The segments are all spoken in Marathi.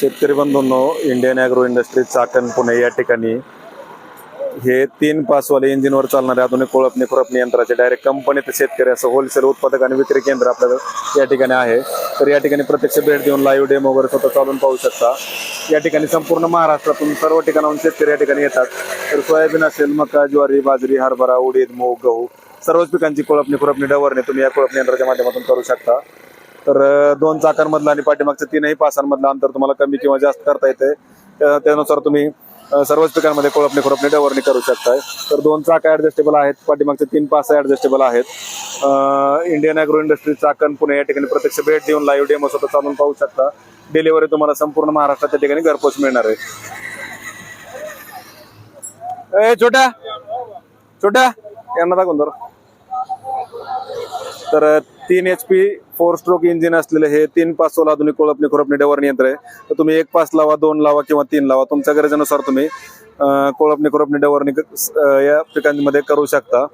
शेतकरी बंधूंनो Indian agro industry Chakan Pune या ठिकाणी हे तीन पासवाले इंजिनवर चालणारे आधुनिक कोळपणी खुरपणी यंत्राचे डायरेक्ट कंपनी शेतकरी असं होलसेल उत्पादक आणि विक्री केंद्र आपल्याला या ठिकाणी आहे. तर या ठिकाणी प्रत्यक्ष भेट देऊन लाईव्ह डेमो वगैरे स्वतः चालून पाहू शकता. या ठिकाणी संपूर्ण महाराष्ट्रातून सर्व ठिकाणाहून शेतकरी या ठिकाणी येतात. तर सोयाबीन असेल मका ज्वारी बाजरी हरभरा उडीद मूग गहू सर्वच पिकांची कोळपणी खुरपणी डवरणे तुम्ही या कोळपणी यंत्राच्या माध्यमातून करू शकता. तर दोन चाकांमधलं आणि पाठीमागचं तीनही पासांमधलं अंतर तुम्हाला कमी किंवा जास्त करता येते. त्यानुसार तुम्ही सर्वच पिकांमध्ये कोळपणी खुरपणी डवरणी करू शकताय. तर दोन चाका ऍडजस्टेबल आहेत पाठीमागचे तीन पास ऍडजस्टेबल आहेत. Indian agro industry Chakan Pune या ठिकाणी प्रत्यक्ष भेट देऊन लाईव्ह डेमो स्वतः चालून पाहू शकता. डिलिव्हरी तुम्हाला संपूर्ण महाराष्ट्रात त्या ठिकाणी घरपोच मिळणार आहे. ए छोट्या! छोट्या! यांना दाखवून जरा तर तीन H P four stroke engine असलेले हे तीन पाच सोल आधुनिक कोळपणी खुरपणी डवरणी यंत्र आहे. तर तुम्ही एक पाच लावा दोन लावा किंवा तीन लावा तुमच्या गरजेनुसार तुम्ही कोळपणी खुरपणी डेवरणी या पिकांमध्ये करू शकता.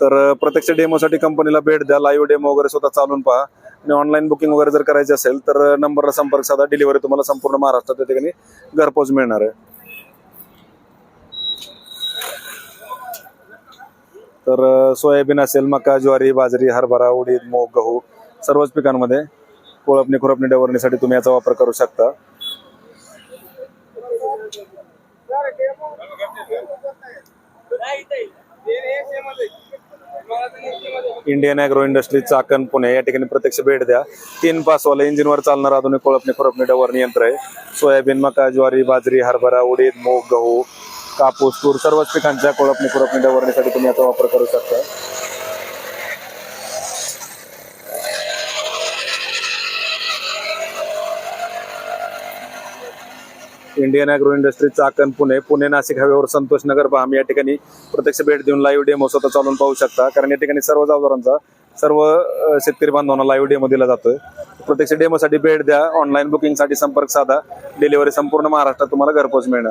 तर प्रत्यक्ष डेमोसाठी कंपनीला भेट द्या लाईव्ह डेमो वगैरे स्वतः चालून पहा. आणि ऑनलाईन बुकिंग वगैरे जर करायची असेल तर नंबरला संपर्क साधा. डिलिव्हरी तुम्हाला संपूर्ण महाराष्ट्रात त्या ठिकाणी घरपोच मिळणार आहे. तर सोयाबीन असेल मका ज्वारी बाजरी हरभरा उडीद मूग गहू सर्वच पिकांमध्ये कोळपणी खुरपणी डवरणीसाठी तुम्ही याचा वापर करू शकता. Indian agro industry Chakan Pune या ठिकाणी प्रत्यक्ष भेट द्या. तीन पासवाले इंजिनवर चालणार आधुनिक कोळपणी खुरपणी डवरणी यंत्र आहे. सोयाबीन मका ज्वारी बाजरी हरभरा उडीद मूग गहू कापूस तूर सर्वच पिकांच्या कोळपणी कुरपणी डवरण्यासाठी तुम्ही याचा वापर करू शकता. Indian agro industry Chakan Pune. Pune Nashik however Santosh Nagar बहाम या ठिकाणी प्रत्यक्ष भेट देऊन लाईव्ह डेमो स्वतः चालून पाहू शकता. कारण या ठिकाणी सर्व अवजारांचा सर्व शेतकरी बांधवांना लाईव्ह डेमो दिला जातोय. प्रत्यक्ष डेमोसाठी भेट द्या. ऑनलाईन बुकिंगसाठी संपर्क साधा. डिलिव्हरी संपूर्ण महाराष्ट्रात तुम्हाला घरपोच मिळणार.